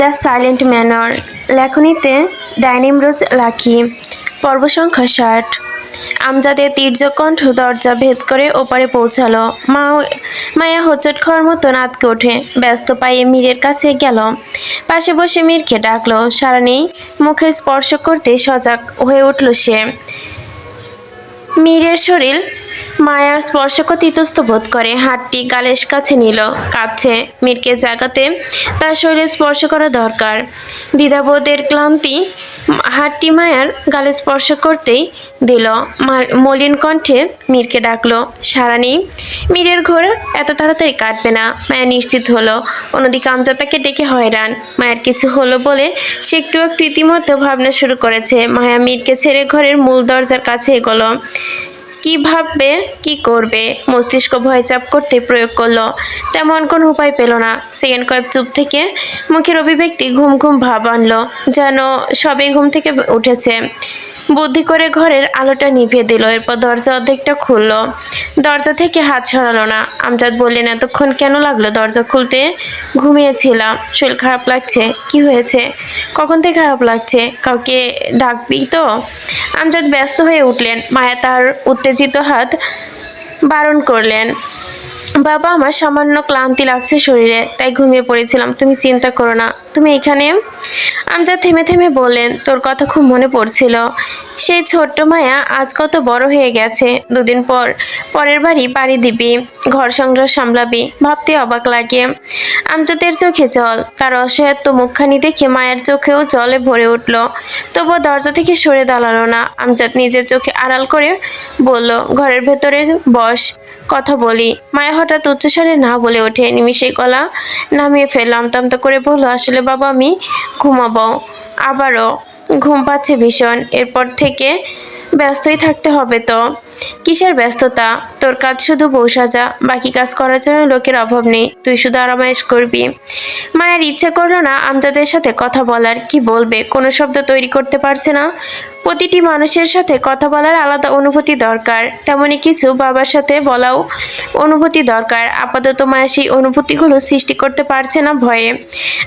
The silent manor লেখনীতে ডাইনিম রোজ লাকি, পর্ব সংখ্যা ষাট। আমজাদের তীর্যকণ্ঠ দরজা ভেদ করে ওপারে পৌঁছালো। মা মায়া হোঁচট খাওয়ার মতো নাতকে ওঠে। ব্যস্ত পায়ে মীরের কাছে গেল। পাশে বসে মীরকে ডাকলো। সারা নেই মুখে স্পর্শ করতে সজাগ হয়ে উঠল সে। মীরের শরীর মায়ার স্পর্শক তিতস্থ বোধ করে। হাতটি গালের কাছে নিল, কাঁপছে। মীরকে জাগাতে তার শরীরে স্পর্শ করা দরকার। দ্বিধাবোধের ক্লান্তি হাতটি মায়ার গালে স্পর্শ করতেই দিল। মলিন কণ্ঠে মীরকে ডাকলো সারা নেই মীরের ঘোর এত তাড়াতাড়ি কাটবে না মায়া নিশ্চিত হলো। অন্যদিকে আমজা তাকে ডেকে হয়রান। মায়ের কিছু হলো বলে সে একটু রীতিমতো ভাবনা শুরু করেছে। মায়া মীরকে ছেড়ে ঘরের মূল দরজার কাছে এগোলো। কি ভাববে, কি করবে, মস্তিষ্ক ভয়চাপ করতে প্রয়োগ করল। তেমন কোনো উপায় পেল না। সেকেন্ড কয়েক চুপ থেকে মুখের অভিব্যক্তি ঘুম ঘুম ভাব আনলো, যেন সবে ঘুম থেকে উঠেছে। বুদ্ধি করে ঘরের আলোটা নিভিয়ে দিল। এরপর দরজা অর্ধেকটা খুললো। দরজা থেকে হাত সরালো না। আমজাদ বললেন, এতক্ষণ কেন লাগল দরজা খুলতে? ঘুমিয়েছিলাম। শরীর খারাপ লাগছে। কি হয়েছে? কখন থেকে খারাপ লাগছে? কাউকে ডাকবি তো? আমজাদ ব্যস্ত হয়ে উঠলেন। মায়া তার উত্তেজিত হাত বারণ করলেন। বাবা, আমার সামান্য ক্লান্তি লাগছে শরীরে, তাই ঘুমিয়ে পড়েছিলাম। তুমি চিন্তা করো না। তুমি এখানে? আমজাদ থেমে থেমে বললেন, তোর কথা খুব মনে পড়ছিল। সেই ছোট্ট মায়া আজ কত বড় হয়ে গেছে। দুদিন পর, পরের বাড়ি পাড়ি দিবি, ঘর সংসার সামলাবি, ভাবতে অবাক লাগে। আমজাদের চোখে জল, তার অসহায়ত্ব মুখখানি দেখে মায়ের চোখেও জলে ভরে উঠল। তবুও দরজা থেকে সরে দাঁড়াল না। আমজাদ নিজের চোখে আড়াল করে বলল, ঘরের ভেতরে বস, কথা বলি। মায়া হঠাৎ উচ্চস্বরে না বলে ওঠে। নিমিষে গলা নামিয়ে ফেললাম তামতা করে বলল, আসলে বাবা আমি ঘুমাবো। আবারও ঘুম পাচ্ছে ভীষণ। এরপর থেকে ব্যস্তই থাকতে হবে তো। কিসের ব্যস্ততা? তোর কাজ শুধু বউ সাজা, বাকি কাজ করার জন্য লোকের অভাব নেই। তুই শুধু আরামায়েশ করবি। মায়ের ইচ্ছে করল না আমজাদের সাথে কথা বলার। কি বলবে? কোনো শব্দ তৈরি করতে পারছে না। প্রতিটি মানুষের সাথে কথা বলার আলাদা অনুভূতি দরকার। তেমনি কিছু বাবার সাথে বলাও অনুভূতি দরকার। আপাতত মায়া সেই অনুভূতিগুলো সৃষ্টি করতে পারছে না ভয়ে।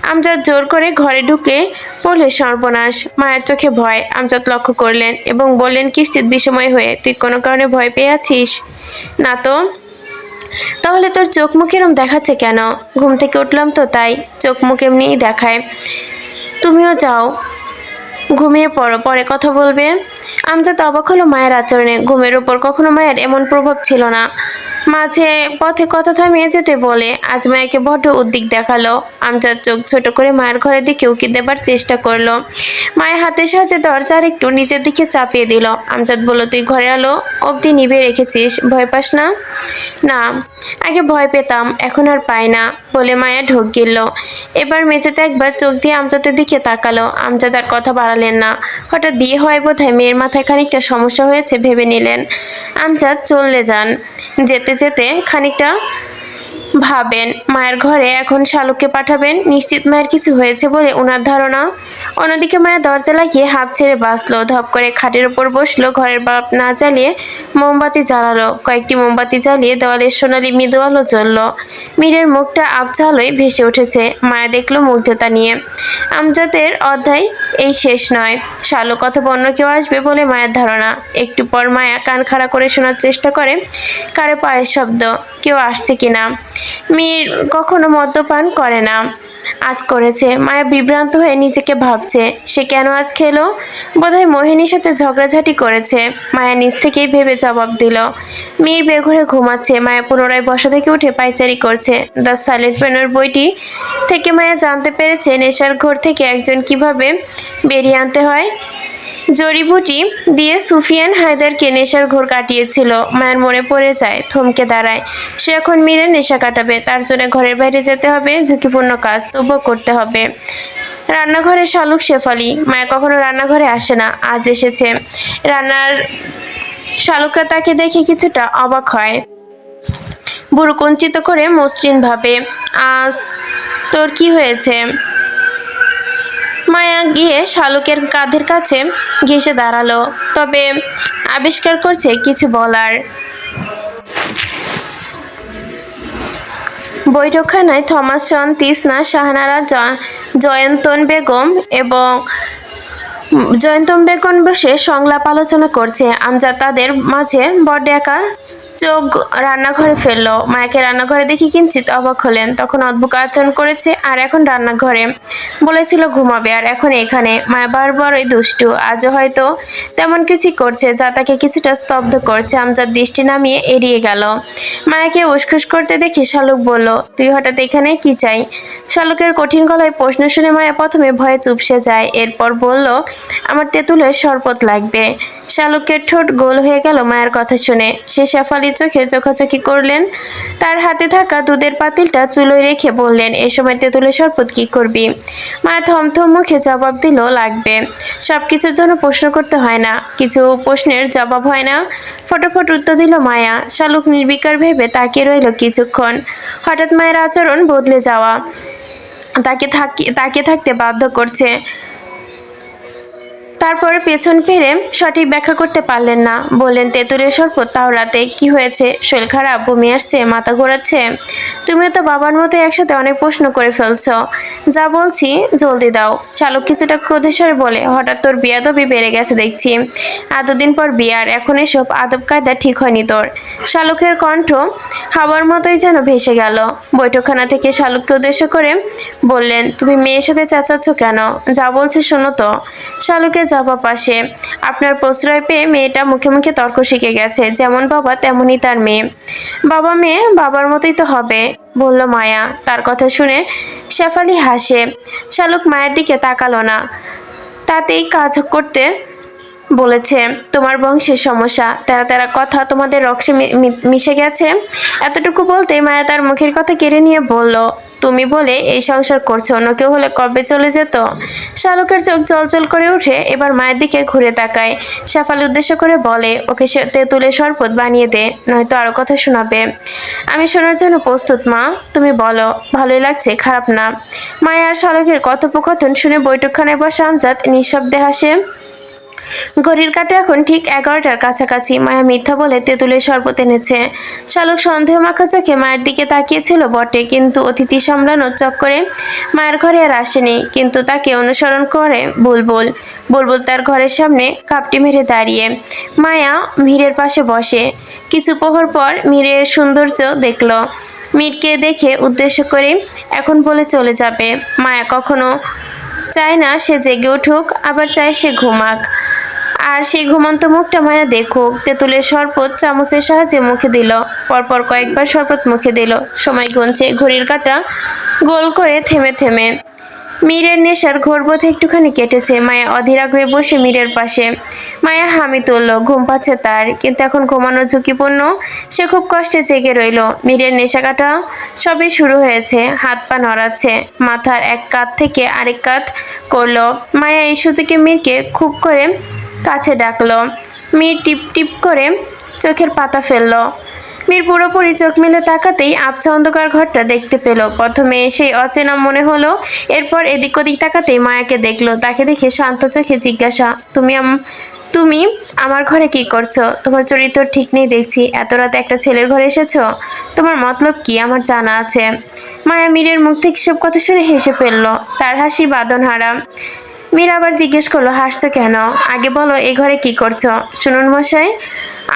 আমজাদ জোর করে ঘরে ঢুকে বলে সর্বনাশ, মায়ের চোখে ভয়। আমজাদ লক্ষ্য করলেন এবং বললেন কিশ্চিত বিষময় হয়ে, তুই কোনো কারণে ভয় পেয়ে আছিস না তো। তাহলে তোর চোখ মুখ এরম দেখাচ্ছে কেন? ঘুম থেকে উঠলাম তো, তাই। চোখ মুখ এমনিই দেখায়। তুমিও যাও। ঘুমিয়ে পড়ো, পরে কথা বলবে। আমজাদ অবাক হলো মায়ের আচরণে। ঘুমের ওপর কখনো মায়ের এমন প্রভাব ছিল না। মাঝে পথে কথা থামিয়ে যেতে বলে। আজ মায়াকে বড্ড উদ্দিক দেখাল। আমজাদ চোখ ছোট করে মায়ের ঘরের দিকে উকি দেবার চেষ্টা করল। মায়ের হাতের সাহায্যে দরজার একটু নিজের দিকে চাপিয়ে দিল। আমজাদ বলল, তুই ঘরে আলো, অবধি নিভে রেখেছিস। ভয় পাস না? না, আগে ভয় পেতাম, এখন আর পাই না, বলে মায়া ঢোক গিলল। এবার মেঝেতে একবার চোখ দিয়ে আমজাদের দিকে তাকালো। আমজাদ আর কথা বাড়ালেন না। হঠাৎ বিয়ে হয় বোধহয় মেয়ের মাথায় খানিকটা সমস্যা হয়েছে ভেবে নিলেন। আমজাদ চললে যান। যেতে যেতে খানিকটা ভাবেন, মায়ের ঘরে এখন শালুককে পাঠাবেন? নিশ্চিত মায়ের কিছু হয়েছে বলে ওনার ধারণা? অন্যদিকে মায়ের দরজা লাগিয়ে হাফ ছেড়ে বাঁচলো, ধপ করে খাটের ওপর বসল, ঘরের বাপ না জ্বালিয়ে মোমবাতি জ্বালালো, কয়েকটি মোমবাতি জ্বালিয়ে দেওয়ালের সোনালি মৃদু আলো জ্বলল। মীরের মুখটা আবছা ভেসে উঠেছে, মায়া দেখল মুগ্ধতা নিয়ে। আমজাদের অধ্যায় এই শেষ নয়, শালুক অথবা অন্য কেউ আসবে বলে মায়ের ধারণা। একটু পর মায়া কান খাড়া করে শোনার চেষ্টা করে, কারও পায়ের শব্দ? কেউ আসছে কিনা? মীর কখনো মদ্যপান করে না। আজ করেছে। মায়া বিভ্রান্ত হয়ে নিজেকে ভাবছে, সে কেন আজ খেলো? বোধহয় মোহিনীর সাথে ঝগড়াঝাটি করেছে। মায়া নিজ থেকেই ভেবে জবাব দিল, মীর বেঘরে ঘুমাচ্ছে। মায়া পুনরায় বসা থেকে উঠে পাইচারি করছে। দ্য সাইলেন্ট প্যানের বইটি থেকে মায়া জানতে পেরেছে, নেশার ঘর থেকে একজন কীভাবে বেরিয়ে আনতে হয়? জড়িবুটি দিয়ে সুফিয়ান হায়দারকে নেশার ঘোর কাটিয়েছিল। মায়ের মনে পড়ে যায়, থমকে দাঁড়ায়। সে এখন মীরের নেশা কাটাবে। তার জন্য ঘরের বাইরে যেতে হবে, ঝুঁকিপূর্ণ কাজ তবুও করতে হবে। রান্নাঘরে শালুক শেফালি। মায়া কখনো রান্নাঘরে আসে না, আজ এসেছে। রান্নার শালুকরা তাকে দেখে কিছুটা অবাক হয়। বুড়ো কুঞ্চিত করে মসৃণ ভাবে, আজ তোর কি হয়েছে? মায়া গিয়ে শালুকের কাঁধের কাছে ঘেসে দাঁড়াল। তবে আবিষ্কার করছে কিছু বলার। বৈঠকখানায় থমাসন তিসনা শাহনারা জয়ন্তন বেগম এবং জয়ন্তম বেগম বসে সংলাপ আলোচনা করছে। আমজাদ তাদের মাঝে বড্ড একা চোখ রান্নাঘরে ফেলল। মায়াকে রান্নাঘরে দেখি কিঞ্চিত অবাক হলেন। তখন অদ্ভুত আচরণ করেছে আর এখন রান্নাঘরে বলেছিল ঘুমাবে আর এখন এখানে। মায়া বারবারই দুষ্টু। আজও হয়তো তেমন কিছুই করছে যা তাকে কিছুটা স্তব্ধ করছে। আমজাদ দৃষ্টি নামিয়ে এড়িয়ে গেল। মায়াকে উসখুস করতে দেখে শালুক বলল, তুই হঠাৎ এখানে কি চাই? শালুকের কঠিন গলায় প্রশ্ন শুনে মায়া প্রথমে ভয়ে চুপসে যায়। এরপর বলল, আমার তেঁতুলের শরবত লাগবে। শালুকের ঠোঁট গোল হয়ে গেল মায়ের কথা শুনে। সে শেফালি চোখে চোখাচোখি করলেন। তার হাতে থাকা দুধের পাতিলটা চুলোয় রেখে বললেন, এ সময় তেঁতুলের শরবত কি করবি? মায়া থমথম মুখে জবাব দিল, লাগবে। সব কিছুর জন্য প্রশ্ন করতে হয় না। কিছু প্রশ্নের জবাব হয় না। ফটোফট উত্তর দিল মায়া। শালুক নির্বিকার ভেবে তাকিয়ে রইল কিছুক্ষণ। হঠাৎ মায়ের আচরণ বদলে যাওয়া। তাকে থাকি, তাকে থাকতে বাধ্য করছে। তারপরে পেছন ফিরে সঠিক ব্যাখ্যা করতে পারলেন না। বললেন, তেঁতুলের শরবত তাও রাতে কি হয়েছে? শরীর খারাপ, বমি আসছে, মাথা ঘোরাচ্ছে। তুমিও তো বাবার মতো একসাথে অনেক প্রশ্ন করে ফেলছো। যা বলছি, জলদি দাও। চালক কিছুটা ক্রোধেশ্বরে বলে, হঠাৎ তোর বিয়াদবি বেড়ে গেছে দেখছি। এতদিন পর বিয়ার, এখন এসব আদব কায়দা ঠিক হয়নি তোর। শালুকের কণ্ঠ হাওয়ার মতোই যেন ভেসে গেল। বৈঠকখানা থেকে শালুককে উদ্দেশ্য করে বললেন, তুমি মেয়ের সাথে চেঁচাচ্ছ কেন? যা বলছে শোনো তো। শালুকের জবাব পাশে। আপনার প্রশ্রয় পেয়ে মেয়েটা মুখে মুখে তর্ক শিখে গেছে। যেমন বাবা, তেমনই তার মেয়ে। বাবা মেয়ে, বাবার মতোই তো হবে, বলল মায়া। তার কথা শুনে শেফালি হাসে। শালুক মায়ের দিকে তাকালো না। তাতেই কাজ করতে বলেছে, তোমার বংশের সমস্যা। তেরা তেরা কথা তোমাদের রক্সে মিশে গেছে। এতটুকু বলতে মায়া তার মুখের কথা কেড়ে নিয়ে বলল, তুমি বলে এই সংসার করছ, অন্য কেউ হলে কবে চলে যেত? শালুকের চোখ জলজল করে উঠে এবার মায়ের দিকে ঘুরে তাকায়। শেফালি উদ্দেশ্য করে বলে, ওকে সে তেঁতুলে শরবত বানিয়ে দে, নয়তো আরও কথা শোনাবে। আমি শোনার জন্য প্রস্তুত, মা। তুমি বলো, ভালোই লাগছে, খারাপ না। মায়া আর শালকের কথোপকথন শুনে বৈঠকখানায় বসা আমজাদ নিঃশব্দে হাসে ঘড়ির কাটে এখন ঠিক এগারোটার কাছাকাছি। মায়া মিথ্যা বলে তেঁতুলের শরবত এনেছে। শালক সন্দেহ মাখা চোখে মায়ের দিকে তাকিয়েছিল বটে, কিন্তু অতিথি সামলানোর চক্করে মায়ের ঘরে আর আসেনি, কিন্তু তাকে অনুসরণ করে বুলবুল। বুলবুল তার ঘরের সামনে কাপটি মেরে দাঁড়িয়ে। মায়া মীরের পাশে বসে। কিছু প্রহর পর মীরের সৌন্দর্য দেখল। মীরকে দেখে উদ্দেশ্য করে এখন বলে চলে যাবে। মায়া কখনো চায় না সে জেগে উঠুক, আবার চায় সে ঘুমাক। আর সেই ঘুমন্ত মুখটা মায়া দেখুক। তেঁতুলের শরবত চামচের সাহায্যে মুখে দিল। পরপর কয়েকবার শরবত মুখে দিল। সময় গুনছে ঘড়ির কাঁটা গোল করে থেমে থেমে। মীরের নেশার ঘোরবোধ একটুখানি কেটেছে। মায়া অধীর আগ্রহে বসে মীরের পাশে। মায়া হামি তুলল, ঘুম পাচ্ছে তার, কিন্তু এখন ঘুমানো ঝুঁকিপূর্ণ। সে খুব কষ্টে জেগে রইল। মীরের নেশা কাটা সবই শুরু হয়েছে। হাত পা নড়াচ্ছে, মাথার এক কাত থেকে আরেক কাত করল। মায়া এই সুযোগে মীরকে খুব করে ডাকলো। মীর টিপ টিপ করে চোখের পাতা ফেলল। মীর পুরোপুরি চোখ মেলে তাকাতেই আবছা অন্ধকার ঘরটা দেখতে পেল। প্রথমে সেই অচেনা মনে হলো, এরপর এদিক ওদিক তাকাতেই মায়াকে দেখল। তাকে দেখে শান্ত চোখে জিজ্ঞাসা, তুমি তুমি আমার ঘরে কি করছ? তোমার চরিত্র ঠিক নেই দেখছি। এত রাতে একটা ছেলের ঘরে এসেছ? তোমার মতলব কি? আমার জানা আছে। মায়া মীরের মুখ থেকে সব কথা শুনে হেসে ফেলল। তার হাসি বাদনহারা মীর আবার জিজ্ঞেস করল, হাসছো কেন? আগে বলো, এ ঘরে কি করছ? শুনুন মশাই,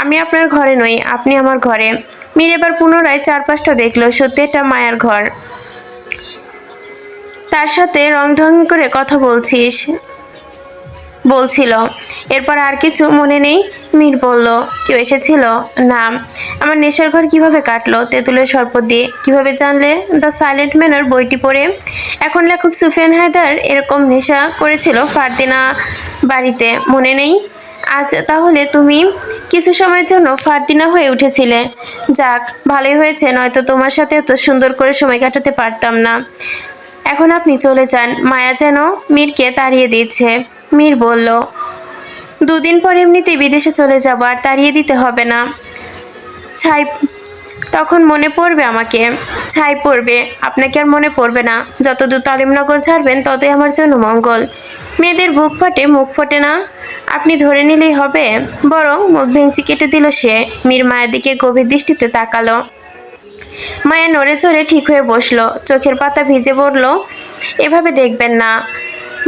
আমি আপনার ঘরে নই, আপনি আমার ঘরে। মীর এবার পুনরায় চারপাশটা দেখল, সত্যি এটা মায়ার ঘর। তার সাথে রং ঢং করে কথা বলছিস বলছিল। এরপর আর কিছু মনে নেই। মীর বলল, কেউ এসেছিল? না। আমার নেশার ঘর কীভাবে কাটলো? তেঁতুলের শরবত দিয়ে কীভাবে জানলে? দ্য সাইলেন্ট ম্যানার বইটি পড়ে এখন লেখক সুফিয়ান হায়দার এরকম নেশা করেছিল ফারদিনা বাড়িতে। মনে নেই? আজ তাহলে তুমি কিছু সময়ের জন্য ফারদিনা হয়ে উঠেছিলে। যাক, ভালোই হয়েছে, নয়তো তোমার সাথে এত সুন্দর করে সময় কাটাতে পারতাম না। এখন আপনি চলে যান। মায়া যেন মীরকে তাড়িয়ে দিচ্ছে মীর বলল, দুদিন পর এমনিতেই বিদেশে চলে যাব, আর তাড়িয়ে দিতে হবে না। ছাই, তখন মনে পড়বে আমাকে। ছাই পড়বে, আপনাকে আর মনে পড়বে না। যত দূর তালিমনগর ছাড়বেন, ততই আমার জন্য মঙ্গল। মেয়েদের বুক ফাটে, মুখ ফোটে না। আপনি ধরে নিলেই হবে। বরং মুখ ভেঙচি কেটে দিল সে। মীর মায়ের দিকে গভীর দৃষ্টিতে তাকালো। মায়া নড়ে চড়ে ঠিক হয়ে বসল। চোখের পাতা ভিজে পড়ল। এভাবে দেখবেন না।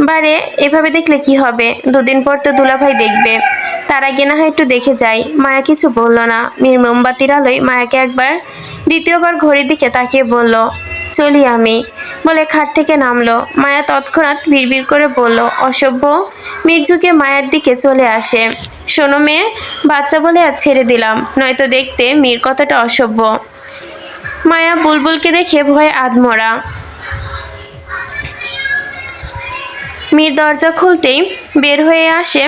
বারে এভাবে দেখলে কি হবে? দুদিন পর তো দুলাভাই দেখবে। তার আগে না হয় একটু দেখে যাই। মায়া কিছু বলল না। মীর মোমবাতির আলোয় মায়াকে একবার দ্বিতীয়বার ঘড়ির দিকে তাকিয়ে বলল, চলি আমি। বলে খাট থেকে নামলো। মায়া তৎক্ষণাৎ বিড়বিড় করে বলল, অসভ্য। মীর ঝুঁকে মায়ের দিকে চলে আসে। শোনো মেয়ে, বাচ্চা বলে আর ছেড়ে দিলাম। নয়তো দেখতে মীর কথাটা অসভ্য। মায়া বুলবুলকে দেখে ভয়ে আধমরা। মীর দরজা খুলতেই বের হয়ে আসে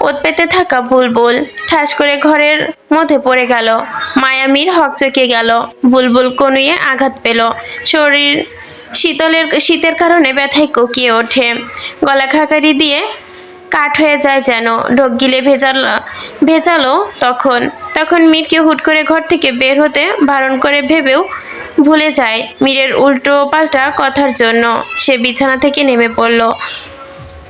ওত পেতে থাকা বুলবুল। ঠাস করে ঘরের মধ্যে পড়ে গেল। মায়া মীর হকচকে গেল। বুলবুল কনুয়ে আঘাত পেল। শরীর শীতলের, শীতের কারণে ব্যথায় কোকিয়ে ওঠে। গলা খাকারি দিয়ে কাঠ হয়ে যায় যেন। ঢোক গিলে ভেজাল, ভেজালো তখন। তখন মীরকে হুট করে ঘর থেকে বের হতে বারণ করে ভেবেও ভুলে যায়। মীরের উল্টো পাল্টা কথার জন্য সে বিছানা থেকে নেমে পড়ল।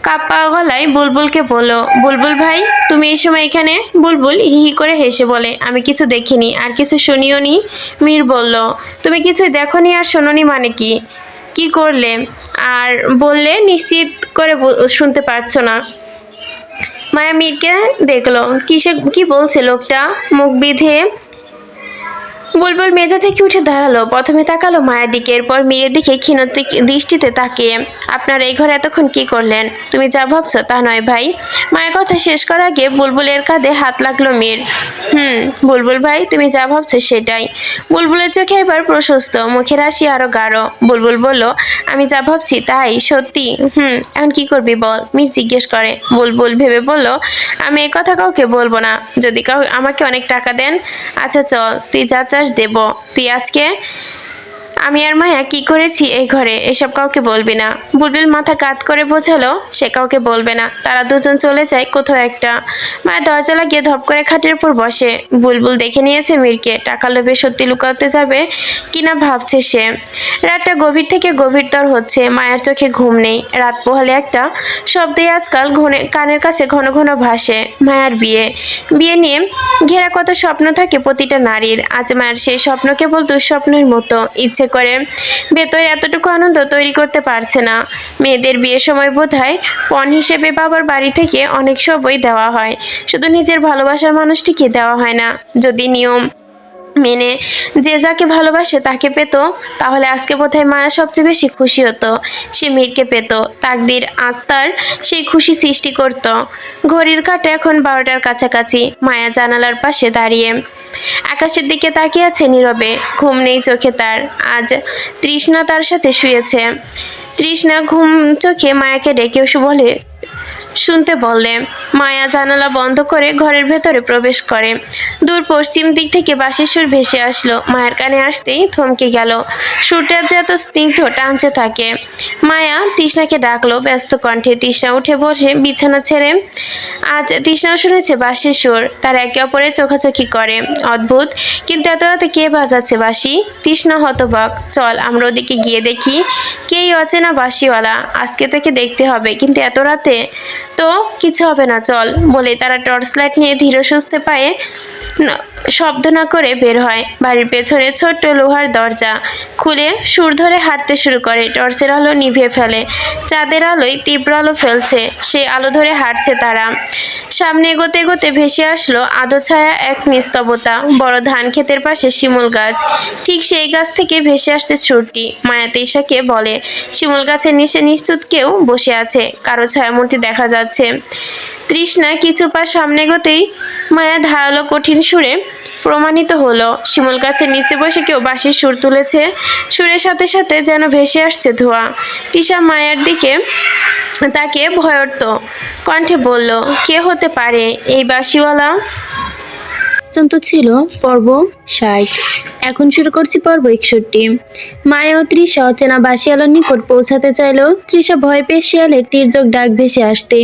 কাপ্পা গলায় বুলবুলকে বলল, বুলবুল ভাই, তুমি এই সময় এখানে? বুলবুল হি হি করে হেসে বলে, আমি কিছু দেখিনি, আর কিছু শুনিও নি। মীর বলল, তুমি কিছুই দেখনি আর শোনোনি মানে কি? কি করলে? আর বললে নিশ্চিত করে শুনতে পারছ না। মায়া মীরকে দেখল, কিসে, কি বলছে লোকটা? মুখ বিধে বুলবুল মেজা থেকে উঠে দাঁড়াল। প্রথমে তাকালো মায়ের দিকে, এরপর মীরের দিকে ক্ষীণ দৃষ্টিতে তাকিয়ে, আপনার এই ঘরে এতক্ষণ কি করলেন? তুমি যা ভাবছ তা নয় ভাই। মায়ের কথা শেষ করার আগে বুলবুলের কাঁধে হাত লাগল মীর হুম, বুলবুল ভাই, তুমি যা ভাবছ সেটাই। বুলবুলের চোখে এবার প্রশস্ত, মুখের হাসি আরও গাঢ়। বুলবুল বলল, আমি যা ভাবছি তাই, সত্যি? হুম, এখন কি করবি বল? মির জিজ্ঞেস করে। বুলবুল ভেবে বলল, আমি এই কথা কাউকে বলব না। যদি কাউ আমাকে অনেক টাকা দেন আচ্ছা চল, তুই যা চাস দেব। তুই আজকে আমি আর মায়া কি করেছি এই ঘরে? এসব কাউকে বলবি না। বুলবুল মাথা কাত করে বোঝালো, সে কাউকে বলবে না। তারা দুজন চলে যায় কোথাও একটা। মায়া দরজা লাগিয়ে ধপ করে খাটের উপর বসে। বুলবুল দেখে নিয়েছে মীরকে। টাকা লোভে সত্যি লুকাতে যাবে কিনা ভাবছে সে। রাতটা গভীর থেকে গভীরতর হচ্ছে। মায়ের চোখে ঘুম নেই। রাত পোহালে একটা শব্দই আজকাল ঘনে কানের কাছে ঘন ঘন ভাসে। মায়ার বিয়ে। বিয়ে নিয়ে ঘেরা কত স্বপ্ন থাকে প্রতিটা নারীর। আজ মায়ের সেই স্বপ্ন কেবল দুঃস্বপ্নের মতো। ইচ্ছে করে। ভেতরে এতটুকু আনন্দ তৈরি করতে পারছে না। মেয়েদের বিয়ের সময় বোধহয় পণ হিসেবে বাবার বাড়ি থেকে অনেক সবই দেওয়া হয়। শুধু নিজের ভালোবাসার মানুষটিকে দেওয়া হয় না। যদি নিয়ম মেনে যে যাকে ভালোবাসে তাকে পেত, তাহলে আজকে বোধহয় মায়া সবচেয়ে বেশি খুশি হতো। সে মীরকে পেত। তাকদির আস্তার সেই খুশি সৃষ্টি করত। ঘড়ির কাটে এখন বারোটার কাছাকাছি। মায়া জানালার পাশে দাঁড়িয়ে আকাশের দিকে তাকিয়ে আছে নীরবে, ঘুম নেই চোখে তার, আজ তৃষ্ণা তার সাথে শুয়েছে। তৃষ্ণা ঘুম চোখে মায়াকে ডেকে বলে শুনতে বললে, মায়া জানালা বন্ধ করে ঘরের ভেতরে প্রবেশ করে। দূর পশ্চিম দিক থেকে বাঁশির সুর ভেসে আসলো। মায়ের কানে আসতেই থমকে গেল। সুরটা যে এত স্নিগ্ধ টানছে থাকে। মায়া তৃষ্ণাকে ডাকলো ব্যস্ত কণ্ঠে। তৃষ্ণা উঠে বসে বিছানা ছেড়ে, আজ তৃষ্ণাও শুনেছে বাঁশির সুর। তার একে অপরের চোখাচোখি করে। অদ্ভুত, কিন্তু এত রাতে কে বাজাচ্ছে বাঁশি? তৃষ্ণা হতবাক। চল, আমরা ওদিকে গিয়ে দেখি। কেই অচেনা বাঁশিওয়ালা? আজকে তোকে দেখতে হবে, কিন্তু এত রাতে তো কিছু হবে না, চল, বলে তারা টর্চ লাইট নিয়ে ধীরে সুস্থে পায়ে শব্দ না করে বের হয়। বাড়ির পেছনে ছোট্ট লোহার দরজা খুলে সুর ধরে হাঁটতে শুরু করে। টর্চের আলো নিভিয়ে ফেলে। চাঁদের আলোয় তীব্র আলো ফেলছে। সেই আলো ধরে হাঁটছে তারা। সামনে এগোতে এগোতে ভেসে আসলো আদো ছায়া এক নিস্তবতা। বড় ধান ক্ষেতের পাশে শিমুল গাছ। ঠিক সেই গাছ থেকে ভেসে আসছে সুরটি মায়া তেইশাকে বলে, শিমুল গাছের নিচে নিশ্চুত কেউ বসে আছে। কারও ছায়ামূর্তি দেখা যাচ্ছে। তৃষ্ণা কিছু পা সামনে গতেই মায়া ধারালো কঠিন সুরে প্রমাণিত হলো। শিমুল গাছের নিচে বসে কেউ বাঁশির সুর তুলেছে। সুরের সাথে সাথে যেন ভেসে আসছে ধোঁয়া। তিশা মায়ার দিকে তাকে ভয়র্ত কণ্ঠে বলল, কে হতে পারে এই বাঁশিওয়ালা? পর্যন্ত ছিল পর্ব ষাট। এখন শুরু করছি পর্ব একষট্টি। মায়া ও ত্রিশা অচেনা বাসিয়ালার নিকট পৌঁছাতে চাইলেও তৃষা ভয় পেয়ে শিয়ালের তীর্যক ডাক ভেসে আসতে।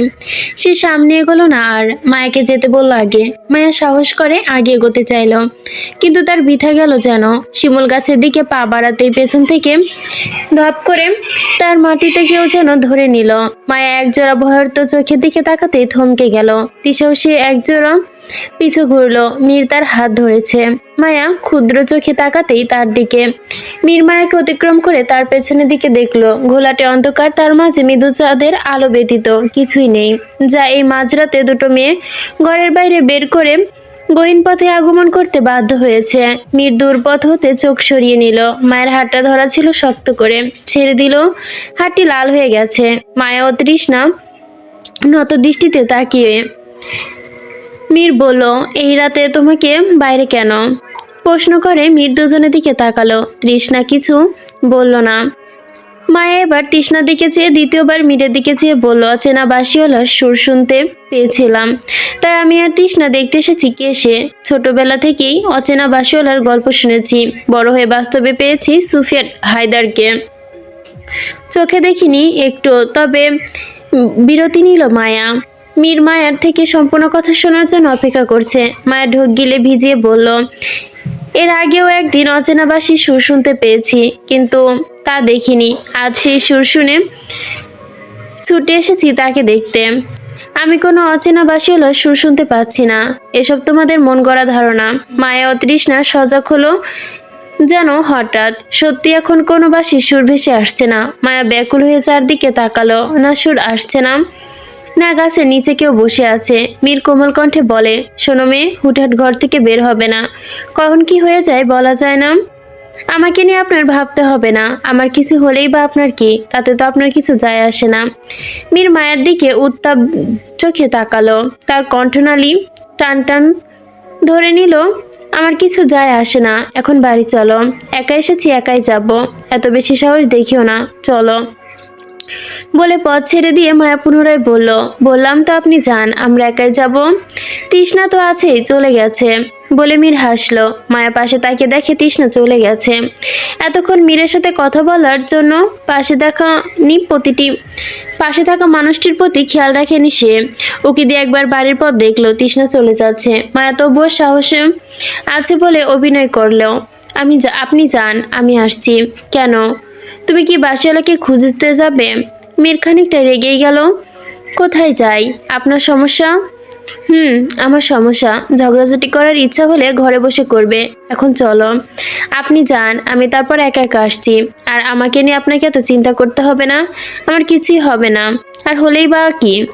সে সামনে এগোলো না আর মায়াকে যেতে বলল আগে। মায়া সাহস করে আগে এগোতে চাইল। কিন্তু তার বৃথা গেল যেন। শিমুল গাছের দিকে পা বাড়াতেই পেছন থেকে ধপ করে তার মাটিতে কেউ যেন ধরে নিল। মায়া একজোড়া ভয়ার্ত চোখের দিকে তাকাতেই থমকে গেল। তিসাও সে একজোড়া পিছু ঘুরলো। মীর তার হাত ধরেছে। মায়া ক্ষুদ্র চোখে তাকাতেই তার দিকে। মীর মায়াকে অতিক্রম করে তার পেছনের দিকে দেখল। ঘোলাটে অন্ধকার, তার মাঝে মৃদু চাঁদের আলো ব্যতীত কিছুই নেই। যা এই মাঝরাতে দুটো মেয়ে ঘরের বাইরে বের করে গহীন পথে আগমন করতে বাধ্য হয়েছে। মীর দূরপথ হতে চোখ সরিয়ে নিল। মায়ের হাতটা ধরা ছিল শক্ত করে। ছেড়ে দিল, হাতটি লাল হয়ে গেছে। মায়া ও তৃষ্ণা নত দৃষ্টিতে তাকিয়ে মীর বলল, এই রাতে তোমাকে বাইরে কেন? প্রশ্ন করে মীর দুজনের দিকে তাকালো। তৃষ্ণা কিছু বলল না। মায়া এবার তৃষ্ণার দিকে চেয়ে দ্বিতীয়বার মীরের দিকে চেয়ে বলল অচেনা বাসিওয়ালার সুর শুনতে পেয়েছিলাম। তাই আমি আর তৃষ্ণা দেখতে এসেছি কে সে? ছোটবেলা থেকেই অচেনা বাসিওয়ালার গল্প শুনেছি। বড় হয়ে বাস্তবে পেয়েছি সুফিয়ান হায়দারকে। চোখে দেখিনি একটু, তবে বিরতি নিল মায়া। মীর মায়ার থেকে সম্পূর্ণ কথা শোনার জন্য অপেক্ষা করছে। মায়া ঢোক গিলে ভিজিয়ে বলল, এর আগেও একদিন অচেনাবাসী সুর শুনতে পেয়েছি, কিন্তু তা দেখিনি। আজ সেই সুর শুনে ছুটে এসেছি তাকে দেখতে। আমি কোনো অচেনা বাসিওয়ালা সুর শুনতে পাচ্ছি না। এসব তোমাদের মন গড়া ধারণা। মায়া ও তৃষ্ণা সজাগ হলো যেন হঠাৎ। সত্যি এখন কোনো বাসি সুর ভেসে আসছে না। মায়া ব্যাকুল হয়ে চারদিকে তাকালো। না সুর আসছে না। না গাছের নিচে কেউ বসে আছে। মীর কোমল কণ্ঠে বলে, শোনো মেয়ে, হুটহাট ঘর থেকে বের হবে না। কখন কি হয়ে যায় বলা যায় না? আমাকে নিয়ে আপনার ভাবতে হবে না। আমার কিছু হলেই বা আপনার কি? তাতে তো আপনার কিছু যায় আসে না। মীর মায়ের দিকে উত্তাপ চোখে তাকালো। তার কণ্ঠনালী টান টান ধরে নিল, আমার কিছু যায় আসে না। এখন বাড়ি চলো। একা এসেছি, একাই যাব। এত বেশি সাহস দেখিও না। চলো। বলে পথ ছেড়ে দিয়ে মায়া পুনরায় বলল, বললাম তো আপনি যান, আমরা একাই যাব। তৃষ্ণা তো আছেই, চলে গেছে। বলে মীর হাসলো। মায়া পাশে তাকে দেখে তৃষ্ণা চলে গেছে। এতক্ষণ মীরের সাথে কথা বলার জন্য পাশে দেখা নি প্রতিটি, পাশে থাকা মানুষটির প্রতি খেয়াল রাখেনি সে। উকি দিয়ে একবার বাড়ির পথ দেখল, তৃষ্ণা চলে যাচ্ছে। মায়া তবুও সাহসে আছে বলে অভিনয় করলেও আমি আপনি যান, আমি আসছি। কেন? তুমি কি বাসিওয়ালাকে খুঁজতে যাবে? মীর খানিকটা রেগেই গেল। কোথায় যাই? আপনার সমস্যা? হুম, আমার সমস্যা। ঝগড়াঝাটি করার ইচ্ছা হলে ঘরে বসে করবে। এখন চলো। আপনি যান, আমি তারপর একা একা আসছি। আর আমাকে নিয়ে আপনাকে এত চিন্তা করতে হবে না? আমার কিছুই হবে না। আর হলেই বা কি?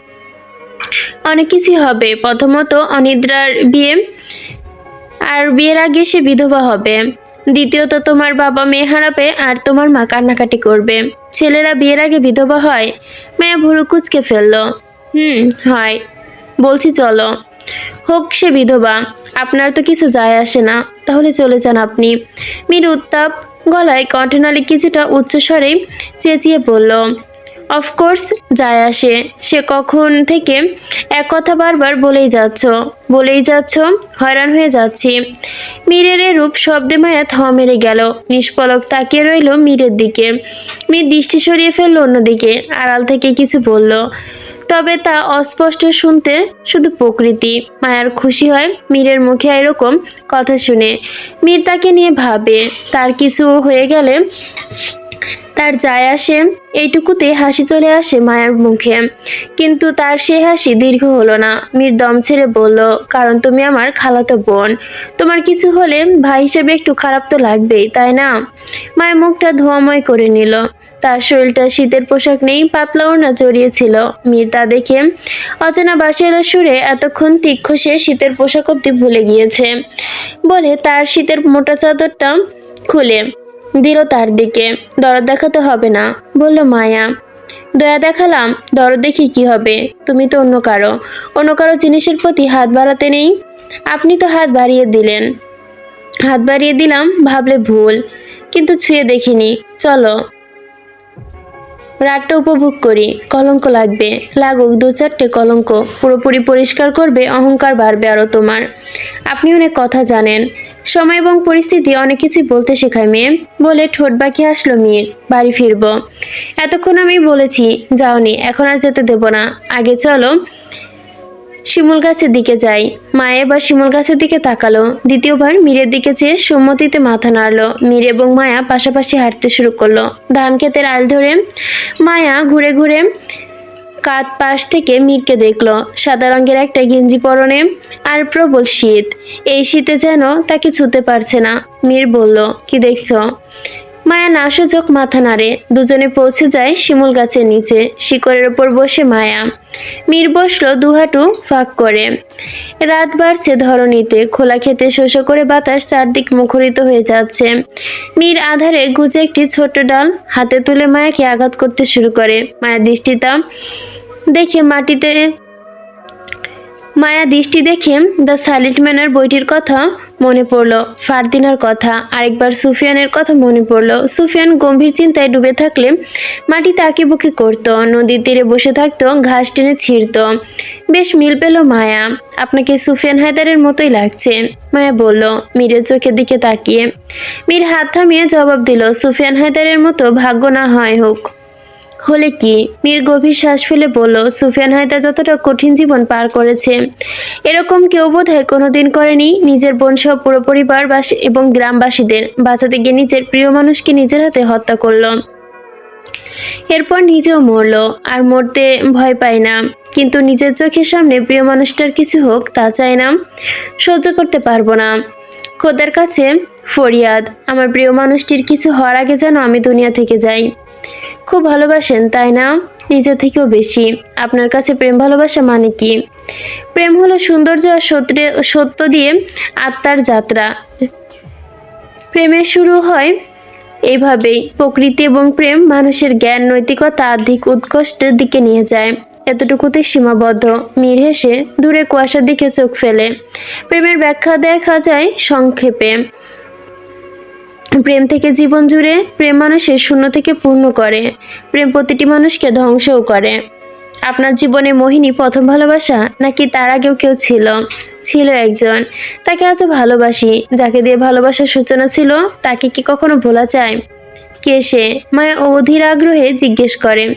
অনেক কিছুই হবে। প্রথমত অনিদ্রার বিয়ে। আর বিয়ের আগে সে বিধবা হবে। দ্বিতীয়ত তোমার বাবা মেয়ে হারাবে আর তোমার মা কান্নাকাটি করবে। ছেলেরা বিয়ের আগে বিধবা হয়, মেয়ে ভুরু কুচকে ফেলল। হুম, হয়। বলছি, চলো। হোক, সে বিধবা। আপনার তো কিছু যায় আসে না। তাহলে চলে যান আপনি। মীর উত্তাপ গলায় কণ্ঠনালী কিছুটা উচ্চস্বরে চেঁচিয়ে বলল অফকোর্স যায় আসে। সে কখন থেকে এক কথা বারবার বলেই যাচ্ছ বলেই যাচ্ছ, হয়রান হয়ে যাচ্ছি। মীরের রূপ শব্দে মায়া থ মেরে গেল। নিষ্পলক তাকিয়ে রইল মীরের দিকে। মীর দৃষ্টি সরিয়ে ফেলল অন্যদিকে, আড়াল থেকে কিছু বলল। তবে তা অস্পষ্ট শুনতে শুধু প্রকৃতি। মায়ার খুশি হয় মীরের মুখে এরকম কথা শুনে। মীর তাকে নিয়ে ভাবে, তার কিছু হয়ে গেলে তার যায় আসে এইটুকুতে হাসি চলে আসে মায়ের মুখে। কিন্তু তার সে হাসি দীর্ঘ হলো না। মীর দম ছেড়ে বলল, কারণ তুমি আমার খালাতো বোন। তোমার কিছু হলে ভাই হিসেবে একটু খারাপ তো লাগবেই, তাই না? মায়ের মুখটা ধোয়াময় করে নিল। তার শরীরটা শীতের পোশাক নেই পাতলা ওড়না জড়িয়েছিল মীর তা দেখে অচেনা বাসিয়ালা সুরে এতক্ষণ তীক্ষ্ণ সে শীতের পোশাক অব্দি ভুলে গিয়েছে। বলে তার শীতের মোটা চাদরটা খুলে। দিল তার দিকে। দরদ দেখাতে হবে না। বলল, মায়া, দয়া দেখালাম, দরদ দেখি কি হবে। তুমি তো অন্য কারও। অন্য কারও জিনিসের প্রতি হাত বাড়াতে নেই। আপনি তো হাত বাড়িয়ে দিলেন। হাত বাড়িয়ে দিলাম ভাবলে ভুল, কিন্তু ছুঁয়ে দেখিনি। চলো রাতটা উপভোগ করি, কলঙ্ক লাগবে। লাগুক দু চারটে কলঙ্ক, পুরোপুরি পরিষ্কার করবে, অহংকার বাড়বে আরও তোমার। আপনি অনেক কথা জানেন। সময় এবং পরিস্থিতি অনেক কিছুই বলতে শেখায় মেয়ে। বলে ঠোঁট বাকি আসলো মেয়ের বাড়ি ফিরব। এতক্ষণ আমি বলেছি, যাওনি, এখন আর যেতে দেব না। আগে চলো। শিমুল গাছের দিকে যাই। মা এবার শিমুল গাছের দিকে তাকালো। দ্বিতীয়বার মীরের দিকে চেয়ে সম্মতিতে মাথা নাড়লো। মীর এবং মায়া পাশাপাশি হাঁটতে শুরু করল। ধান ক্ষেতের আল ধরে মায়া ঘুরে ঘুরে কাত পাশ থেকে মীরকে দেখল। সাদা রঙের একটা গেঞ্জি পরনে আর প্রবল শীত। এই শীতে যেন তাকে ছুতে পারছে না। মীর বলল, কি দেখছ? মায়া নাসূচক মাথা নাড়ে। দুজনে পৌঁছে যায় শিমুল গাছের নিচে। শিকড়ের ওপর বসে মায়া। মীর বসল দুহাটু ফাঁক করে। রাত বাড়ছে ধরণীতে। খোলা খেতে শোষ করে বাতাস চারদিক মুখরিত হয়ে যাচ্ছে। মীর আধারে গুজে একটি ছোট্ট ডাল হাতে তুলে মায়াকে আঘাত করতে শুরু করে। মায়া দৃষ্টিতা দেখে মাটিতে মায়া দৃষ্টি দেখে দ্য সাইলেন্ট ম্যানের বইটির কথা মনে পড়ল। ফারদিনার কথা, আরেকবার সুফিয়ানের কথা মনে পড়ল। সুফিয়ান গম্ভীর চিন্তায় ডুবে থাকলে মাটি তাকে বুকে করতো, নদীর তীরে বসে থাকতো, ঘাস টেনে ছিঁড়তো। বেশ মিল পেল মায়া। আপনাকে সুফিয়ান হায়দারের মতোই লাগছে, মায়া বলল। মীরের চোখের দিকে তাকিয়ে। মীর হাত থামিয়ে জবাব দিল, সুফিয়ান হায়দারের মতো ভাগ্য না হয় হোক। হলে কি? মীর গভীর শ্বাস ফেলে বলল, সুফিয়ান হায়দা যতটা কঠিন জীবন পার করেছে। এরকম কেউ বোধ হয় কোনোদিন করেনি। নিজের বোন সহ পুরো পরিবার এবং গ্রামবাসীদের বাঁচাতে গিয়ে নিজের প্রিয় মানুষকে নিজের হাতে হত্যা করল। এরপর নিজেও মরলো। আর মরতে ভয় পায় না। কিন্তু নিজের চোখের সামনে প্রিয় মানুষটার কিছু হোক, তা চায় না। সহ্য করতে পারব না। খোদার কাছে ফরিয়াদ, আমার প্রিয় মানুষটির কিছু হওয়ার আগে যেন আমি দুনিয়া থেকে যাই। খুব ভালোবাসেন, তাই না? নিজের থেকেও বেশি। আপনার কাছে প্রেম ভালোবাসা মানে কি? প্রেম হলো সৌন্দর্য আর সত্যে, সত্য দিয়ে আত্মার যাত্রা। প্রেমের শুরু হয় এইভাবেই প্রকৃতি এবং প্রেম মানুষের জ্ঞান, নৈতিকতা আধিক উৎকষ্টের দিকে নিয়ে যায়। এতটুকুতে সীমাবদ্ধ। মির হেসে দূরে কুয়াশার দিকে চোখ ফেলে। প্রেমের ব্যাখ্যা দেখা যায় সংক্ষেপে। প্রেম থেকে জীবন জুড়ে প্রেম মানুষের শূন্য থেকে পূর্ণ করে, প্রেম প্রতিটি মানুষকে ধ্বংসও করে। আপনার জীবনে মোহিনী প্রথম ভালোবাসা, নাকি তার আগেও কেউ ছিল? ছিল একজন। তাকে আজও ভালোবাসি। যাকে দিয়ে ভালোবাসার সূচনা ছিল, তাকে কি কখনো ভোলা যায়? কে সে? মায়া অধীর আগ্রহে জিজ্ঞেস করে।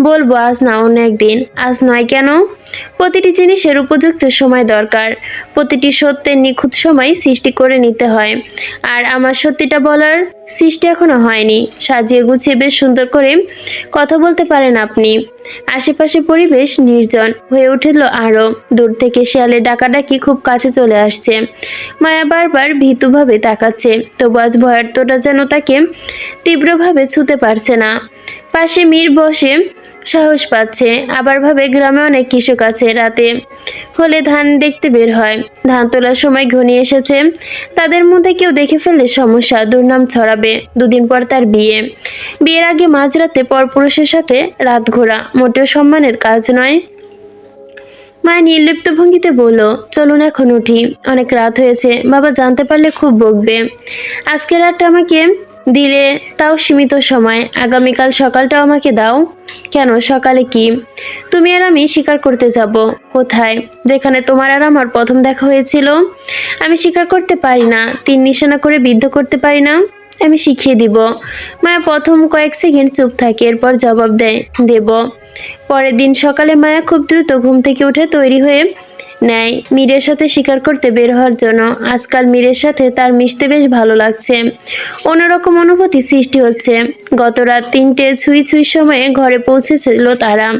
বলব, আজ না, অন্য একদিন। আজ নয় কেন? প্রতিটি জিনিসের উপযুক্ত সময় দরকার। প্রতিটি সত্যের নিখুঁত সময় সৃষ্টি করে নিতে হয়। আর আমার সত্যিটা বলার সৃষ্টি এখনও হয়নি। সাজিয়ে গুছিয়ে বেশ সুন্দর করে কথা বলতে পারেন আপনি। আশেপাশে পরিবেশ নির্জন হয়ে উঠল আরও। দূর থেকে শিয়ালে ডাকাডাকি খুব কাছে চলে আসছে। মায়া বারবার ভীতুভাবে তাকাচ্ছে। তবু আজ ভয়ার্তটা যেন তাকে তীব্রভাবে ছুতে পারছে না। পাশে মীর বসে সাহস পাচ্ছে, আবার ভাবে গ্রামে অনেক কৃষক আছে। রাতে হলে ধান দেখতে বের হয়। ধান তোলার সময় ঘনিয়ে এসেছে। তাদের মধ্যে কেউ দেখে ফেললে সমস্যা, দুর্নাম ছড়াবে। দুদিন পর তার বিয়ে। বিয়ের আগে মাঝরাতে পরপুরুষের সাথে রাত ঘোরা। মোটেও সম্মানের কাজ নয়। মায়া নির্লিপ্ত ভঙ্গিতে বলল, চলুন এখন উঠি। অনেক রাত হয়েছে। বাবা জানতে পারলে খুব বকবে। আজকে রাতটা আমাকে দিলে তাও সীমিত সময়। আগামীকাল সকালটাও আমাকে দাও। কেন, সকালে কি? তুমি আর আমি স্বীকার করতে যাব। কোথায়? যেখানে তোমার আর আমার প্রথম দেখা হয়েছিল। আমি স্বীকার করতে পারি না। তিন নিশানা করে বিদ্ধ করতে পারি না। আমি শিখিয়ে দিব। মায়া প্রথম কয়েক সেকেন্ড চুপ থাকে, এরপর জবাব দেয়, দেব। পরের দিন সকালে মায়া খুব দ্রুত ঘুম থেকে উঠে তৈরি হয়ে নেয়। মীরের সাথে শিকার করতে বের হওয়ার জন্য। আজকাল মীরের সাথে তার মিশতে বেশ ভালো লাগছে। অন্যরকম অনুভূতি সৃষ্টি হচ্ছে। গত রাত তিনটে ছুঁই ছুঁই সময়ে ঘরে পৌঁছেছিল তারা।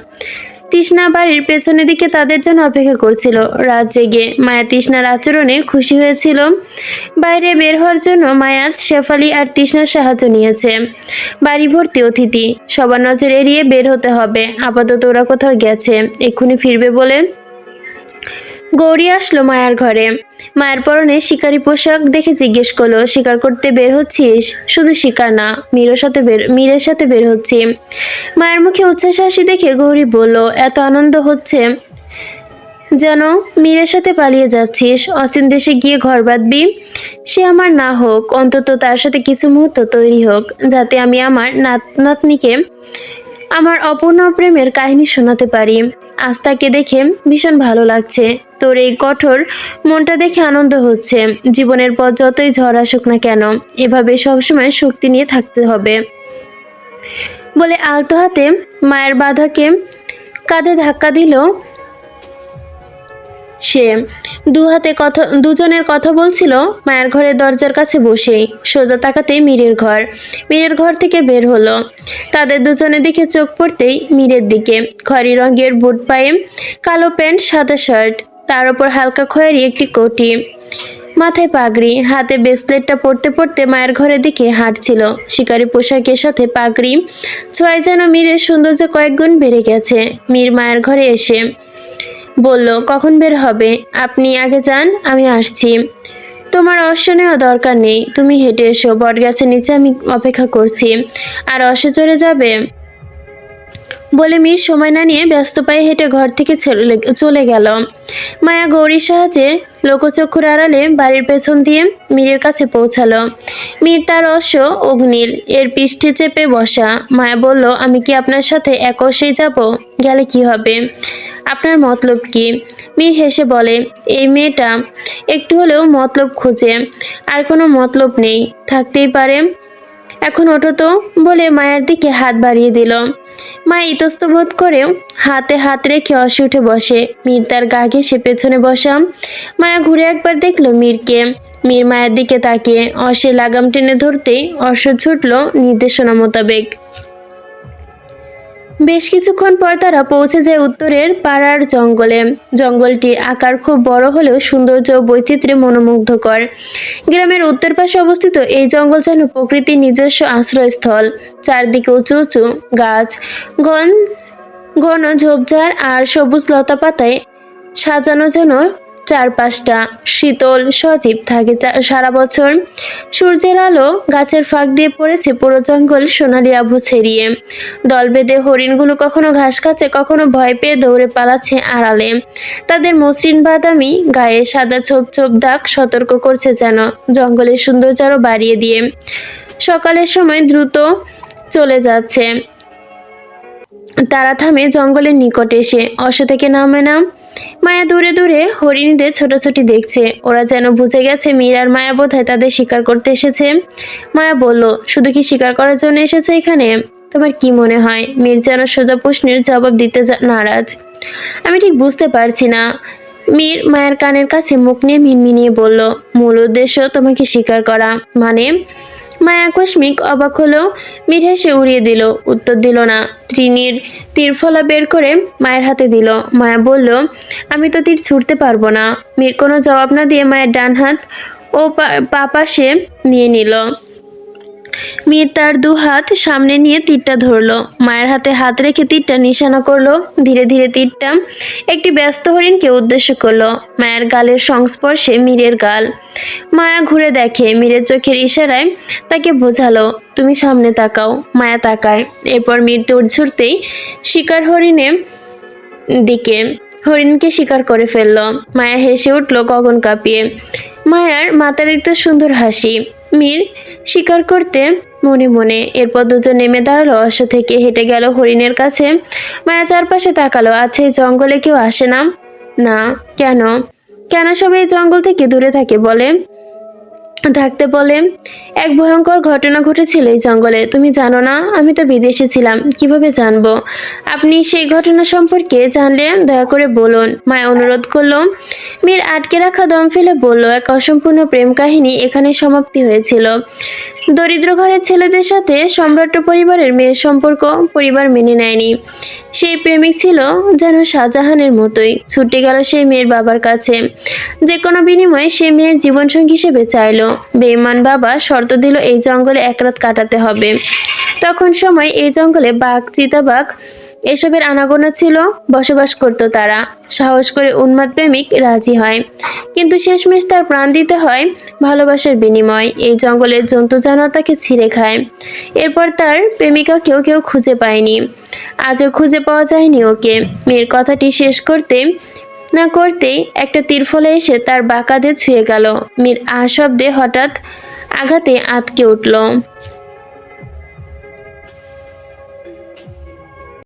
তৃষ্ণা বাড়ির পেছনের দিকে তাদের জন্য অপেক্ষা করছিল। রাত জেগে মায়া তৃষ্ণার আচরণে খুশি হয়েছিল। বাইরে বের হওয়ার জন্য মায়াজ শেফালি আর তৃষ্ণার সাহায্য নিয়েছে। বাড়ি ভর্তি অতিথি। সবার নজর এড়িয়ে বের হতে হবে। আপাতত ওরা কোথাও গেছে। এক্ষুনি ফিরবে বলে গৌরী আসলো মায়ার ঘরে। মায়ের পরনে শিকারি পোশাক দেখে জিজ্ঞেস করল, শিকার করতে বের হচ্ছিস? শুধু শিকার না, মীরের সাথে বের, মীরের সাথে বের হচ্ছি। মায়ের মুখে উচ্ছ্বাস হাসি দেখে গৌরী বলল, এত আনন্দ হচ্ছে। যেন মীরের সাথে পালিয়ে যাচ্ছিস, অচিন দেশে গিয়ে ঘর বাঁধবি। সে আমার না হোক, অন্তত তার সাথে কিছু মুহূর্ত তৈরি হোক, যাতে আমি আমার নাত, নাতনিকে আমার অপূর্ণ প্রেমের কাহিনী শোনাতে পারি। আস্তাকে দেখে ভীষণ ভালো লাগছে। তোর এই কঠোর মনটা দেখে আনন্দ হচ্ছে। জীবনের পর যতই ঝড় আসুক না কেন, এভাবে সবসময় শক্তি নিয়ে থাকতে হবে। বলে আলতো হাতে মায়ের বাধাকে কাঁধে ধাক্কা দিল সে। দু হাতে কথা, দুজনের কথা বলছিল মায়ের ঘরের দরজার কাছে বসেই সোজা তাকাতেই মীরের ঘর। মীরের ঘর থেকে বের হলো। তাদের দুজনের দিকে চোখ পড়তেই মীরের দিকে। খয়েরি রঙের বুট পায়ে কালো প্যান্ট, সাদা শার্ট। তার উপর হালকা খয়েরি একটি কোটি। মাথায় পাগড়ি, হাতে ব্রেসলেটটা পরতে পরতে মায়ের ঘরের দিকে হাঁটছিল। শিকারি পোশাকের সাথে পাগড়ি ছোঁয়ায় যেন মীরের সৌন্দর্য কয়েকগুণ বেড়ে গেছে। মীর মায়ের ঘরে এসে বলল, কখন বের হবে? আপনি আগে যান, আমি আসছি। তোমার অশ্ব নেওয়া দরকার নেই। তুমি হেঁটে এসো, বটগাছের নিচে আমি অপেক্ষা করছি। আর অশ্বে চড়ে যাবে? বলে মীর সময় না নিয়ে ব্যস্ত পায়ে হেঁটে ঘর থেকে চলে- গেল। মায়া গৌরীর সাহায্যে লোকচক্ষুর আড়ালে বাড়ির পেছন দিয়ে মীরের কাছে পৌঁছালো। মীর তার অশ্ব অগ্নিল এর পৃষ্ঠে চেপে বসা। মায়া বলল, আমি কি আপনার সাথে এক অশ্বেই যাব? গেলে কি হবে? আপনার মতলব কি? মীর হেসে বলে, এই মেয়েটা একটু হলেও মতলব খোঁজে। আর কোনো মতলব নেই। থাকতেই পারে। এখন ওঠো তো বলে মায়ের দিকে হাত বাড়িয়ে দিল। মা ইতস্তবোধ করেও হাতে হাত রেখে অসে উঠে বসে। মীর তার গা ঘেসে পেছনে বসাম মায়া ঘুরে একবার দেখল মীরকে। মীর মায়ের দিকে তাকিয়ে অসে লাগাম টেনে ধরতেই অশ্ব ছুটল নির্দেশনা মোতাবেক। বেশ কিছুক্ষণ পর তারা পৌঁছে যায় উত্তরের পাড়ার জঙ্গলে। জঙ্গলটি আকার খুব বড় হলেও সৌন্দর্য বৈচিত্র্যে মনোমুগ্ধকর। গ্রামের উত্তর পাশে অবস্থিত এই জঙ্গল যেন প্রকৃতির নিজস্ব আশ্রয়স্থল। চারদিকে উঁচু উঁচু গাছ, ঘন ঘন ঝোপঝাড় আর সবুজ লতা পাতায় সাজানো যেন চারপাশটা শীতল, সজীব থাকে সারা বছর। সূর্যের আলো গাছের ফাঁক দিয়ে পড়েছে পুরো জঙ্গল সোনালি আভু ছেড়িয়ে। দল বেঁধে হরিণগুলো কখনো ঘাস খাচ্ছে, কখনো ভয় পেয়ে দৌড়ে পালাচ্ছে আড়ালে। তাদের মসৃণ বাদামি গায়ে সাদা ছোপ ছোপ দাগ সতর্ক করছে যেন জঙ্গলের সৌন্দর্য আরও বাড়িয়ে দিয়ে। সকালের সময় দ্রুত চলে যাচ্ছে। তারা থামে জঙ্গলের নিকটে এসে। অশ্ব থেকে নামে না। মায়া দূরে দূরে হরিণীদের ছোটাছুটি দেখছে। ওরা যেন বুঝে গেছে মীর আর মায়া বোধহয় তাদের শিকার করতে এসেছে। মায়া বলল, শুধু কি শিকার করার জন্য এসেছে এখানে? তোমার কি মনে হয়? মীর যেন সোজা প্রশ্নের জবাব দিতে নারাজ। আমি ঠিক বুঝতে পারছি না। মীর মায়ের কানের কাছে মুখ নিয়ে মিনমিনিয়ে বলল, মূল উদ্দেশ্য তোমাকে স্বীকার করা। মানে মায়া আকস্মিক অবাক হলো, মীর হেসে উড়িয়ে দিল, উত্তর দিল না। ত্রিনির তীরফলা বের করে মায়ের হাতে দিল। মায়া বলল, আমি তো তীর ছুটতে পারব না। মীর কোনো জবাব না দিয়ে মায়ের ডান হাত ও পা- পাশে নিয়ে নিল। মীর তার দু হাত সামনে নিয়ে তীরটা ধরলো। মায়ের হাতে হাত রেখে তীরটা নিশানা করল। ধীরে ধীরে তীরটা একটি ব্যস্ত হরিণকে উদ্দেশ্য করল। মায়ের গালের সংস্পর্শে মীরের গাল। মায়া ঘুরে দেখে মীরের চোখের ইশারায় তাকে বোঝালো, তুমি সামনে তাকাও, মায়া তাকায়। এরপর মীর দৌড় ছুটতেই শিকার হরিণে দিকে, হরিণকে শিকার করে ফেলল। মায়া হেসে উঠল গগন কাঁপিয়ে। মায়ার মাতার একটা সুন্দর হাসি। মীর শিকার করতে মনে মনে এরপর দুজন নেমে দাঁড়াল অশ্ব থেকে হেঁটে গেল হরিণের কাছে। মায়া চারপাশে তাকালো, আছে জঙ্গলে কেউ আসে না? না, কেন? কেন সবাই জঙ্গল থেকে দূরে থাকে বলে? থাকতে বলে, এক ভয়ঙ্কর ঘটনা ঘটেছিল এই জঙ্গলে। তুমি জানো না, আমি তো বিদেশে ছিলাম, কীভাবে জানব? আপনি সেই ঘটনা সম্পর্কে জানলে দয়া করে বলুন। মায়া অনুরোধ করল। মীর আটকে রাখা দম ফেলে বলল, এক অসম্পূর্ণ প্রেম কাহিনী এখানে সমাপ্তি হয়েছিল। দরিদ্র ঘরের ছেলেদের সাথে সম্রাট পরিবারের মেয়ের সম্পর্ক পরিবার মেনে নেয়নি। সেই প্রেমিক ছিল যেন শাহজাহানের মতোই। ছুটে গেল সেই মেয়ের বাবার কাছে। যে কোনো বিনিময়ে সে মেয়ের জীবনসঙ্গী হিসেবে চাইল। বেইমান বাবা শর্ত দিল, এই জঙ্গলে এক রাত কাটাতে হবে। তখন সময় এই জঙ্গলে বাঘ, চিতাবাঘ এসবের আনাগোনা ছিল, বসবাস করত তারা। সাহস করে উন্মাদ প্রেমিক রাজি হয়। কিন্তু শেষমেশ তার প্রাণ দিতে হয় ভালোবাসার বিনিময়। এই জঙ্গলের জন্তু জানোয়ার তাকে ছিঁড়ে খায়। এরপর তার প্রেমিকা কেউ কেউ খুঁজে পায়নি। আজও খুঁজে পাওয়া যায়নি ওকে। মেয়ের কথাটি শেষ করতে, না করতেই একটা তীরফলে এসে তার বাঁকাতে ছুঁয়ে গেল। মীর আ শব্দে হঠাৎ আঘাতে আতকে উঠল।